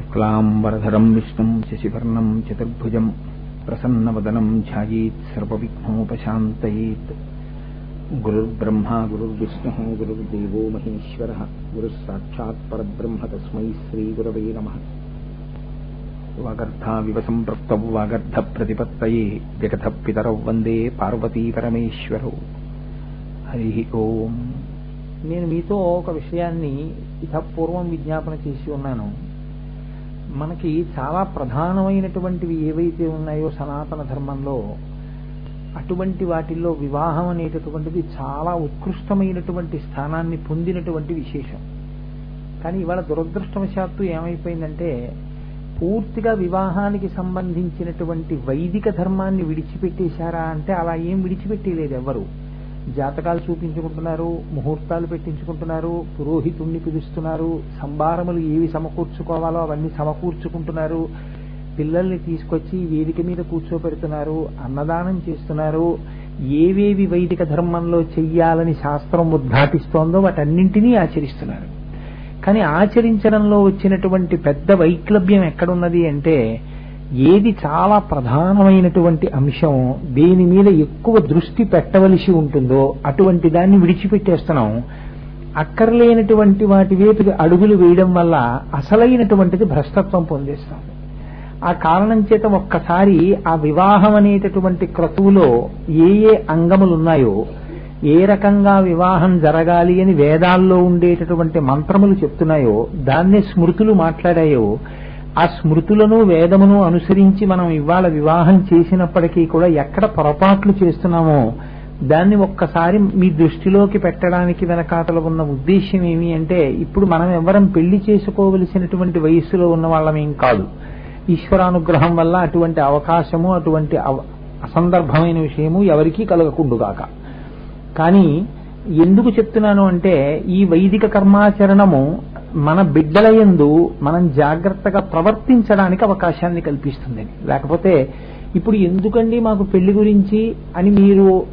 శుక్లాంబరధరం విష్ణుం శశివర్ణం చతుర్భుజం ప్రసన్నవదనం ధ్యాయేత్ సర్వవిఘ్నోపశాంతయేత్ గురుర్బ్రహ్మా గురుర్విష్ణుः గురుర్దేవో మహేశ్వరः గురుः సాక్షాత్ పరబ్రహ్మ తస్మై శ్రీగురవే నమः వాగర్థావివ సంపృక్తౌ వాగర్థప్రతిపత్తయే జగతః పితరౌ వందే పార్వతీ పరమేశ్వరౌ హరి ఓం నేను మీతో ఒక విషయాన్ని ఇక పూర్వం విజ్ఞాపన చేసి ఉన్నాను। మనకి చాలా ప్రధానమైనటువంటివి ఏవైతే ఉన్నాయో సనాతన ధర్మంలో అటువంటి వాటిల్లో వివాహం అనేటటువంటిది చాలా ఉత్కృష్టమైనటువంటి స్థానాన్ని పొందినటువంటి విశేషం. కానీ ఇవాళ దురదృష్టవశాత్తు ఏమైపోయిందంటే పూర్తిగా వివాహానికి సంబంధించినటువంటి వైదిక ధర్మాన్ని విడిచిపెట్టేశారా అంటే అలా ఏం విడిచిపెట్టేలేదు ఎవ్వరు. జాతకాలు చూపించుకుంటున్నారు ముహూర్తాలు పెట్టించుకుంటున్నారు పురోహితుణ్ణి పిలుస్తున్నారు సంభారములు ఏవి సమకూర్చుకోవాలో అవన్నీ సమకూర్చుకుంటున్నారు పిల్లల్ని తీసుకొచ్చి వేదిక మీద కూర్చోపెడుతున్నారు అన్నదానం చేస్తున్నారు ఏవేవి వైదిక ధర్మంలో చెయ్యాలని శాస్త్రం ఉద్ఘాటిస్తోందో వాటన్నింటినీ ఆచరిస్తున్నారు. కానీ ఆచరించడంలో వచ్చినటువంటి పెద్ద వైక్లభ్యం ఎక్కడున్నది అంటే ఏది చాలా ప్రధానమైనటువంటి అంశం దేని మీద ఎక్కువ దృష్టి పెట్టవలసి ఉంటుందో అటువంటి దాన్ని విడిచిపెట్టేస్తున్నాం. అక్కర్లేనటువంటి వాటి వైపు అడుగులు వేయడం వల్ల అసలైనటువంటిది భ్రష్టత్వం పొందేస్తాం. ఆ కారణం చేత ఒక్కసారి ఆ వివాహం అనేటటువంటి క్రతువులో ఏ ఏ అంగములు ఉన్నాయో ఏ రకంగా వివాహం జరగాలి అని వేదాల్లో ఉండేటటువంటి మంత్రములు చెప్తున్నాయో దాన్నే స్మృతులు మాట్లాడాయో ఆ స్మృతులను వేదమును అనుసరించి మనం ఇవాళ వివాహం చేసినప్పటికీ కూడా ఎక్కడ పొరపాట్లు చేస్తున్నామో దాన్ని ఒక్కసారి మీ దృష్టిలోకి పెట్టడానికి వెనకాతల ఉన్న ఉద్దేశ్యం ఏమి అంటే ఇప్పుడు మనం ఎవరం పెళ్ళి చేసుకోవలసినటువంటి వయస్సులో ఉన్న వాళ్ళమేం కాదు. ఈశ్వరానుగ్రహం వల్ల అటువంటి అవకాశము అటువంటి అసందర్భమైన విషయము ఎవరికీ కలగకుండుగాక. కానీ ఎందుకు చెప్తున్నాను అంటే ఈ వైదిక కర్మాచరణము మన బిడ్డలయందు మనం జాగ్రత్తగా ప్రవర్తించడానికి అవకాశాన్ని కల్పిస్తుంది. లేకపోతే ఇప్పుడు ఎందుకండి మాకు పెళ్ళి గురించి అని మీరు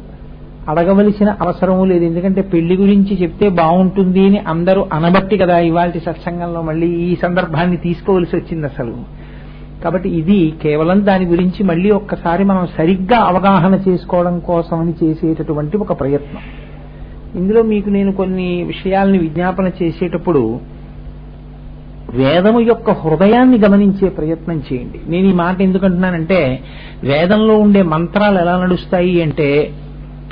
అడగవలసిన అవసరము లేదు. ఎందుకంటే పెళ్ళి గురించి చెప్తే బాగుంటుంది అని అందరూ అనబట్టి కదా ఇవాళ సత్సంగంలో మళ్ళీ ఈ సందర్భాన్ని తీసుకోవలసి వచ్చింది అసలు. కాబట్టి ఇది కేవలం దాని గురించి మళ్ళీ ఒక్కసారి మనం సరిగ్గా అవగాహన చేసుకోవడం కోసమని చేసేటటువంటి ఒక ప్రయత్నం. ఇందులో మీకు నేను కొన్ని విషయాల్ని విజ్ఞాపన చేసేటప్పుడు వేదము యొక్క హృదయాన్ని గమనించే ప్రయత్నం చేయండి. నేను ఈ మాట ఎందుకంటున్నానంటే వేదంలో ఉండే మంత్రాలు ఎలా నడుస్తాయి అంటే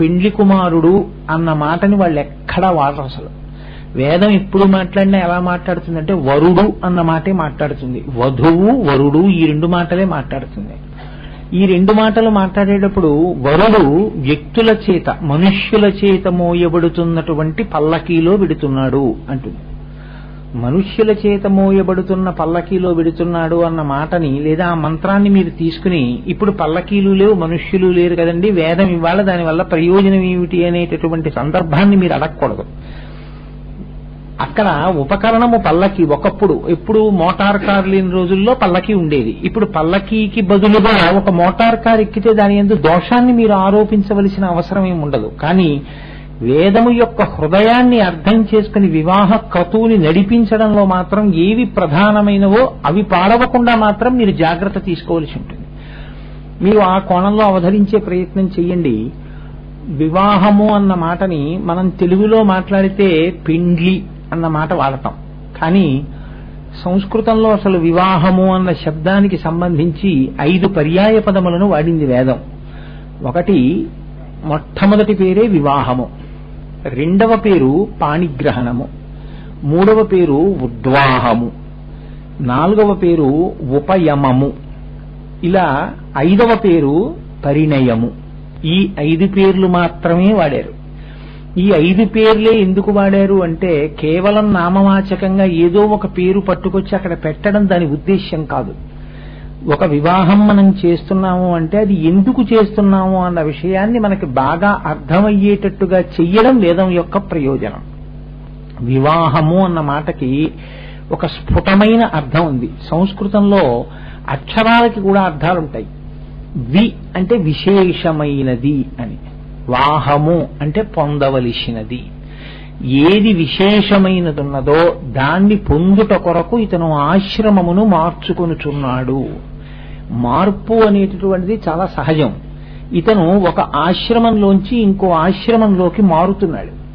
పెండ్లి కుమారుడు అన్న మాటని వాళ్ళు ఎక్కడా వాడరు అసలు. వేదం ఎప్పుడు మాట్లాడినా ఎలా మాట్లాడుతుందంటే వరుడు అన్న మాటే మాట్లాడుతుంది. వధువు వరుడు ఈ రెండు మాటలే మాట్లాడుతుంది. ఈ రెండు మాటలు మాట్లాడేటప్పుడు వరుడు వ్యక్తుల చేత మనుష్యుల చేత మోయబడుతున్నటువంటి పల్లకీలో విడుతున్నాడు అంటుంది. మనుష్యుల చేత మోయబడుతున్న పల్లకీలో విడుతున్నాడు అన్న మాటని లేదా ఆ మంత్రాన్ని మీరు తీసుకుని ఇప్పుడు పల్లకీలు లేవు మనుష్యులు లేరు కదండి వేదం ఇవ్వాలి? దానివల్ల ప్రయోజనం ఏమిటి అనేటటువంటి సందర్భాన్ని మీరు అడగకూడదు. అక్కడ ఉపకరణము పల్లకి. ఒకప్పుడు ఎప్పుడు మోటార్ కార్ లేని రోజుల్లో పల్లకి ఉండేది. ఇప్పుడు పల్లకీకి బదులుగా ఒక మోటార్ కార్ ఎక్కితే దాని ఎందు దోషాన్ని మీరు ఆరోపించవలసిన అవసరం ఏమి ఉండదు కానీ వేదము యొక్క హృదయాన్ని అర్థం చేసుకుని వివాహ క్రతువుని నడిపించడంలో మాత్రం ఏవి ప్రధానమైనవో అవి పాడవకుండా మాత్రం మీరు జాగ్రత్త తీసుకోవాల్సి ఉంటుంది. మీరు ఆ కోణంలో అవధరించే ప్రయత్నం చేయండి. వివాహము అన్న మాటని మనం తెలుగులో మాట్లాడితే పిండ్లి అన్న మాట వాడతాం. కానీ సంస్కృతంలో అసలు వివాహము అన్న శబ్దానికి సంబంధించి ఐదు పర్యాయ పదములను వాడింది వేదం. ఒకటి మొట్టమొదటి పేరే వివాహము. రెండవ పేరు పాణిగ్రహణము. మూడవ పేరు ఉద్వాహము. నాలుగవ పేరు ఉపయమము. ఇలా ఐదవ పేరు పరిణయము. ఈ ఐదు పేర్లు మాత్రమే వాడారు. ఈ ఐదు పేర్లే ఎందుకు వాడారు అంటే కేవలం నామవాచకంగా ఏదో ఒక పేరు పట్టుకొచ్చి అక్కడ పెట్టడం దాని ఉద్దేశ్యం కాదు. ఒక వివాహం మనం చేస్తున్నాము అంటే అది ఎందుకు చేస్తున్నాము అన్న విషయాన్ని మనకి బాగా అర్థమయ్యేటట్టుగా చెయ్యడం వేదం యొక్క ప్రయోజనం. వివాహము అన్న మాటకి ఒక స్ఫుటమైన అర్థం ఉంది. సంస్కృతంలో అక్షరాలకి కూడా అర్థాలుంటాయి. వి అంటే విశేషమైనది అని. వాహము అంటే పొందవలసినది. ఏది విశేషమైనదున్నదో దాన్ని పొందుట కొరకు ఇతను ఆశ్రమమును మార్చుకొనుచున్నాడు. మార్పు అనేటటువంటిది చాలా సహజం. ఇతను ఒక ఆశ్రమంలోంచి ఇంకో ఆశ్రమంలోకి మారుతున్నాడు.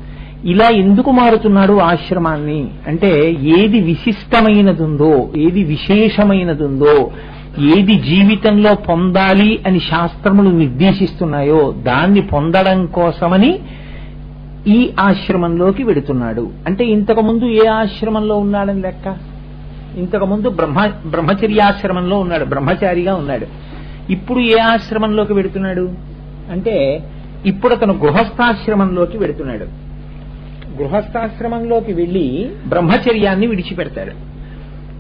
ఇలా ఎందుకు మారుతున్నాడు ఆశ్రమాన్ని? అంటే ఏది విశిష్టమైనదుందో ఏది విశేషమైనదుందో ఏది జీవితంలో పొందాలి అని శాస్త్రములు నిర్దేశిస్తున్నాయో దాన్ని పొందడం కోసమని ఈ ఆశ్రమంలోకి వెడుతున్నాడు. అంటే ఇంతకు ముందు ఏ ఆశ్రమంలో ఉన్నాడని లెక్క? ఇంతకు ముందు బ్రహ్మ బ్రహ్మచర్యాశ్రమంలో ఉన్నాడు బ్రహ్మచారిగా ఉన్నాడు. ఇప్పుడు ఏ ఆశ్రమంలోకి వెడుతున్నాడు? అంటే ఇప్పుడు అతను గృహస్థాశ్రమంలోకి వెడుతున్నాడు. గృహస్థాశ్రమంలోకి వెళ్ళి బ్రహ్మచర్యాన్ని విడిచిపెడతాడు.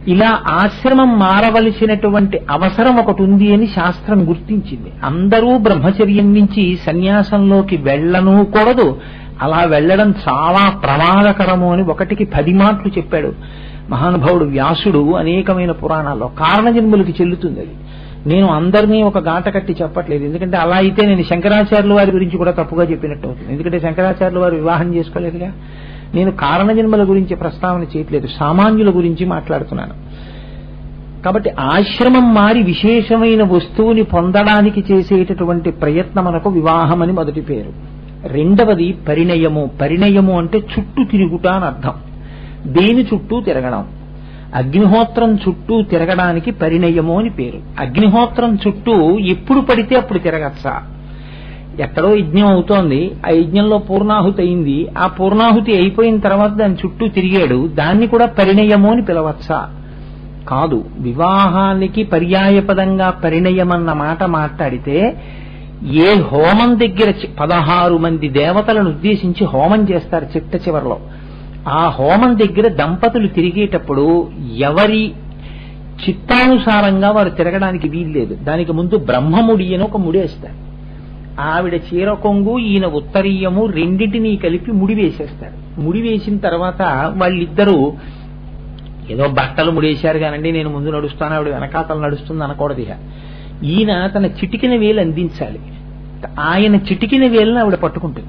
ఇలా ఆశ్రమం మారవలసినటువంటి అవసరం ఒకటి ఉంది అని శాస్త్రం గుర్తించింది. అందరూ బ్రహ్మచర్యం నుంచి సన్యాసంలోకి వెళ్ళను కూడదు అలా వెళ్ళడం చాలా ప్రమాదకరము అని ఒకటికి పది మాటలు చెప్పాడు. మహానుభావుడు వ్యాసుడు అనేకమైన పురాణాల్లో కారణజన్ములకి చెల్లుతుంది అది. నేను అందరినీ ఒక గాట కట్టి చెప్పట్లేదు. ఎందుకంటే అలా అయితే నేను శంకరాచార్యుల వారి గురించి కూడా తప్పుగా చెప్పినట్టు అవుతుంది. ఎందుకంటే శంకరాచార్యుల వారు వివాహం చేసుకోలేదుగా. నేను కారణజన్మల గురించి ప్రస్తావన చేయట్లేదు. సామాన్యుల గురించి మాట్లాడుతున్నాను. కాబట్టి ఆశ్రమం మారి విశేషమైన వస్తువుని పొందడానికి చేసేటటువంటి ప్రయత్నమనకు వివాహం అని మొదటి పేరు. రెండవది పరిణయము. పరిణయము అంటే చుట్టూ తిరుగుట అని అర్థం. దేని చుట్టూ తిరగడం? అగ్నిహోత్రం చుట్టూ తిరగడానికి పరిణయము అని పేరు. అగ్నిహోత్రం చుట్టూ ఎప్పుడు పడితే అప్పుడు తిరగచ్చా? ఎక్కడో యజ్ఞం అవుతోంది. ఆ యజ్ఞంలో పూర్ణాహుతి అయింది. ఆ పూర్ణాహుతి అయిపోయిన తర్వాత దాని చుట్టూ తిరిగాడు. దాన్ని కూడా పరిణయము అని పిలవచ్చా? కాదు. వివాహానికి పర్యాయపదంగా పరిణయమన్న మాట మాట్లాడితే ఏ హోమం దగ్గర చి- పదహారు మంది దేవతలను ఉద్దేశించి హోమం చేస్తారు చిట్ట చివరిలో. ఆ హోమం దగ్గర దంపతులు తిరిగేటప్పుడు ఎవరి చిత్తానుసారంగా వారు తిరగడానికి వీల్లేదు. దానికి ముందు బ్రహ్మముడి అని ఒక ముడేస్తారు ఆవిడ చీర కొంగు ఈయన ఉత్తరీయము రెండింటినీ కలిపి ముడి వేసేస్తారు. ముడి వేసిన తర్వాత వాళ్ళిద్దరూ ఏదో బట్టలు ముడేశారు కానండి నేను ముందు నడుస్తాను ఆవిడ వెనకాతలు నడుస్తుంది అనకూడదు ఇక. ఈయన తన చిటికిన వేలు అందించాలి. ఆయన చిటికిన వేలను ఆవిడ పట్టుకుంటుంది.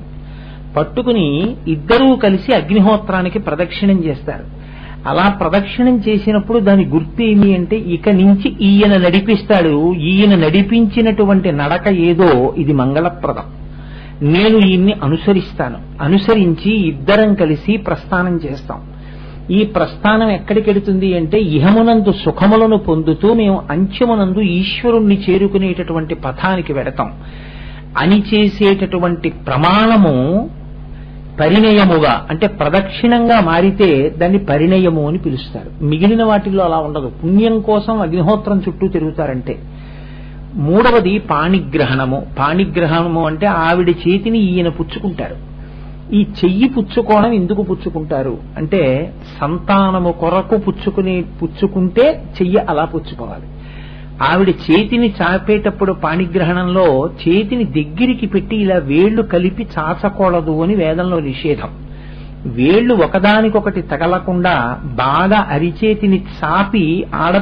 పట్టుకుని ఇద్దరూ కలిసి అగ్నిహోత్రానికి ప్రదక్షిణం చేస్తారు. అలా ప్రదక్షిణం చేసినప్పుడు దాని గుర్తు ఏమి అంటే ఇక నుంచి ఈయన నడిపిస్తాడు. ఈయన నడిపించినటువంటి నడక ఏదో ఇది మంగళప్రదం. నేను ఈయన్ని అనుసరిస్తాను. అనుసరించి ఇద్దరం కలిసి ప్రస్థానం చేస్తాం. ఈ ప్రస్థానం ఎక్కడికెడుతుంది అంటే ఇహమునందు సుఖములను పొందుతూ మేము అంచమునందు ఈశ్వరుణ్ణి చేరుకునేటటువంటి పథానికి వెడతాం. అని చేసేటటువంటి ప్రమాణము పరిణయముగా అంటే ప్రదక్షిణంగా మారితే దాన్ని పరిణయము అని పిలుస్తారు. మిగిలిన వాటిల్లో అలా ఉండదు. పుణ్యం కోసం అగ్నిహోత్రం చుట్టూ తిరుగుతారంటే. మూడవది పాణిగ్రహణము. పాణిగ్రహణము అంటే ఆవిడ చేతిని ఈయన పుచ్చుకుంటారు. ఈ చెయ్యి పుచ్చుకోవడం ఎందుకు పుచ్చుకుంటారు? అంటే సంతానము కొరకు పుచ్చుకునే పుచ్చుకుంటే చెయ్యి అలా పుచ్చుకోవాలి. ఆవిడ చేతిని చాపేటప్పుడు పాణిగ్రహణంలో చేతిని దగ్గరికి పెట్టి ఇలా వేళ్ళు కలిపి చాచకూడదు అని వేదంలో నిషేధం. వేళ్ళు ఒకదానికొకటి తగలకుండా బాగా అరిచేతిని చాపి ఆడ